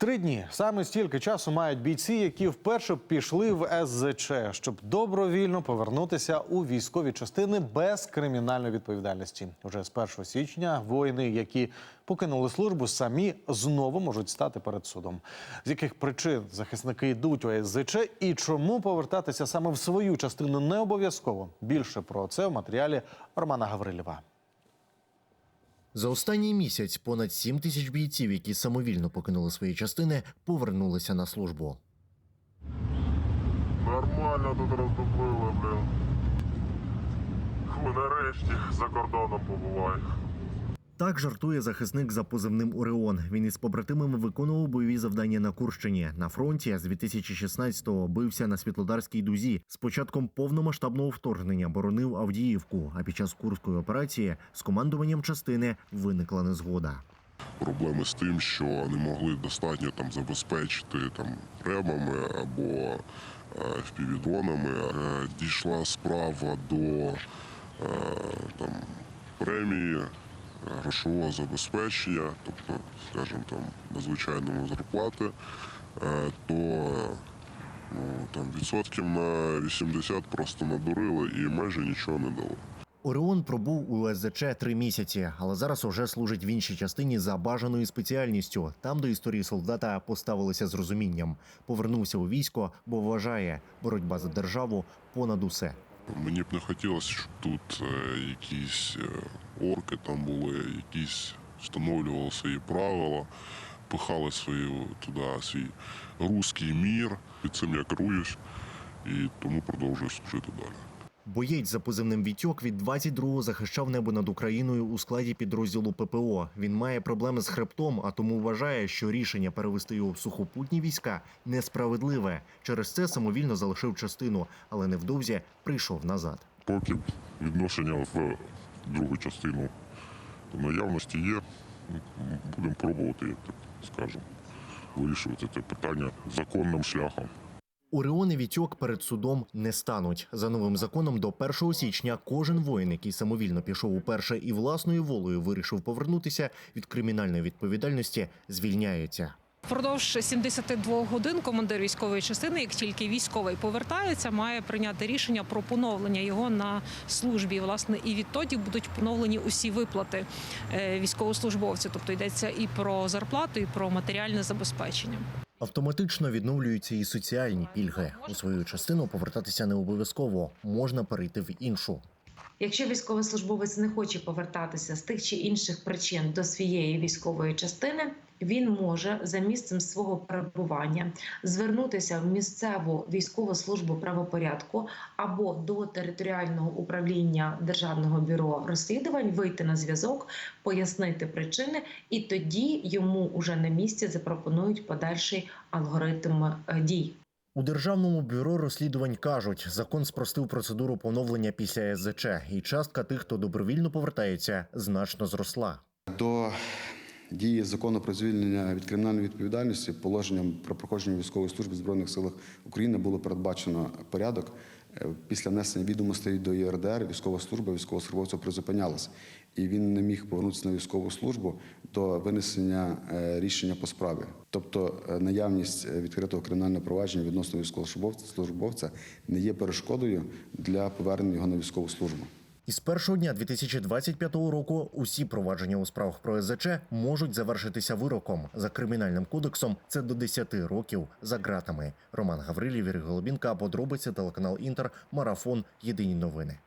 Три дні саме стільки часу мають бійці, які вперше пішли в СЗЧ, щоб добровільно повернутися у військові частини без кримінальної відповідальності. Уже з 1 січня воїни, які покинули службу, самі знову можуть стати перед судом. З яких причин захисники йдуть у СЗЧ і чому повертатися саме в свою частину не обов'язково? Більше про це в матеріалі Романа Гаврилєва. За останній місяць понад 7 тисяч бійців, які самовільно покинули свої частини, повернулися на службу. Нормально тут роздобили, блін. Нарешті за кордоном побуваю. Так жартує захисник за позивним Оріон. Він із побратимами виконував бойові завдання на Курщині. На фронті з 2016-го бився на Світлодарській дузі. З початком повномасштабного вторгнення боронив Авдіївку. А під час курської операції з командуванням частини виникла незгода. Проблеми з тим, що не могли достатньо там забезпечити там ремами або е. Е, дійшла справа до е, там, премії, грошового забезпечення, тобто, скажімо, там, надзвичайної зарплати, е, то ну, там, відсотків на 80 просто надурили і майже нічого не дали. Оріон пробув у СЗЧ три місяці, але зараз уже служить в іншій частині за бажаною спеціальністю. Там до історії солдата поставилися з розумінням. Повернувся у військо, бо вважає боротьба за державу понад усе. Мені б не хотілося, щоб тут е, якісь е, орки там були, якісь встановлювали свої правила, пихали свою туди свій руський мір. Під цим я керуюсь і тому продовжую служити далі. Боєць за позивним Вітьок від 22-го захищав небо над Україною у складі підрозділу ППО. Він має проблеми з хребтом, а тому вважає, що рішення перевести його в сухопутні війська несправедливе. Через це самовільно залишив частину, але невдовзі прийшов назад. Поки відношення в другу частину наявності є, будемо пробувати, як так скажемо, вирішувати це питання законним шляхом. Оріон Вітьок перед судом не стануть. За новим законом до 1 січня кожен воїн, який самовільно пішов уперше і власною волею вирішив повернутися від кримінальної відповідальності, звільняється. Впродовж 72 годин командир військової частини, як тільки військовий повертається, має прийняти рішення про поновлення його на службі. Власне, і відтоді будуть поновлені усі виплати е, військовослужбовцю. Тобто йдеться і про зарплату, і про матеріальне забезпечення. Автоматично відновлюються і соціальні пільги. У свою частину повертатися не обов'язково, можна перейти в іншу. Якщо військовослужбовець не хоче повертатися з тих чи інших причин до своєї військової частини, він може за місцем свого перебування звернутися в місцеву військову службу правопорядку або до територіального управління Державного бюро розслідувань, вийти на зв'язок, пояснити причини, і тоді йому уже на місці запропонують подальший алгоритм е, дій. У державному бюро розслідувань кажуть, закон спростив процедуру поновлення після СЗЧ, і частка тих, хто добровільно повертається, значно зросла. До дії закону про звільнення від кримінальної відповідальності положенням про проходження військової служби в збройних силах України було передбачено порядок. Після внесення відомостей до ЄРДР військова служба військовослужбовця призупинялась, і він не міг повернутися на військову службу до винесення е, рішення по справі. Тобто е, наявність е, відкритого кримінального провадження відносно військовослужбовця службовця не є перешкодою для повернення його на військову службу. Із першого дня 2025 року усі провадження у справах про СЗЧ можуть завершитися вироком за кримінальним кодексом. Це до 10 років за ґратами. Роман Гаврилів, Ігор Голубінка, подробиці телеканал Інтер, марафон. Єдині новини.